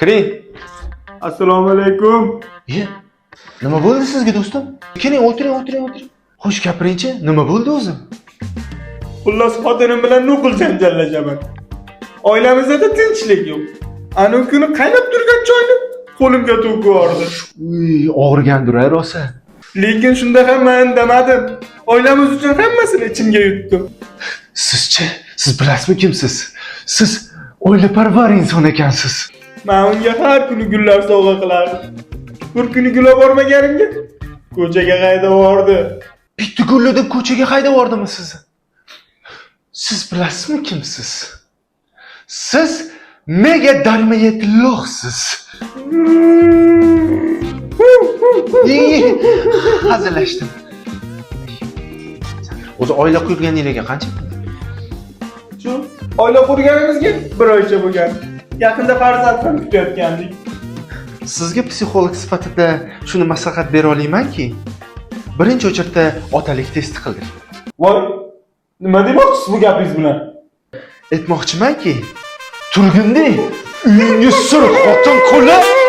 Kiring. assalomu alaykum Ye. Nima bo'ldi sizga do'stim? Keling, o'tiring, o'tiring, o'tiring. Xo'sh, gapiringchi, nima bo'ldi o'zi? xullas xotinim bilan nuqul janjallashaman oilamizda tinchlik yo'q ana kuni qaynab turgan choyni qo'limga to'kib yubordi Uy, og'rigandir-a rosa. lekin shunda ham man indamadim oilamiz uchun hammasini ichimga yutdim Sizchi, siz bilasizmi kimsiz? Siz oilaparvar inson ekansiz. Man unga har kuni gullar sovg'a qilardim bir kuni gul olib bormaganimga ko'chaga haydab yubordi Bitta gulli deb ko'chaga haydab yubordimi sizni? Siz bilasizmi kimsiz? Siz mega darmayetloqsiz. Ey, Hazillashdim. O'zi oila qurganingizga qancha? shu oila qurganimizga bir oycha bo'lgan yaqinda farzand ham kutayotgandik Sizga psixolog sifatida shuni maslahat bera olamanki, birinchi o'chirda otalik testi qildik. voy nima demoqchisiz bu gapingiz bilan? Aytmoqchimanki, turgundek uyingiz sur xotin qulab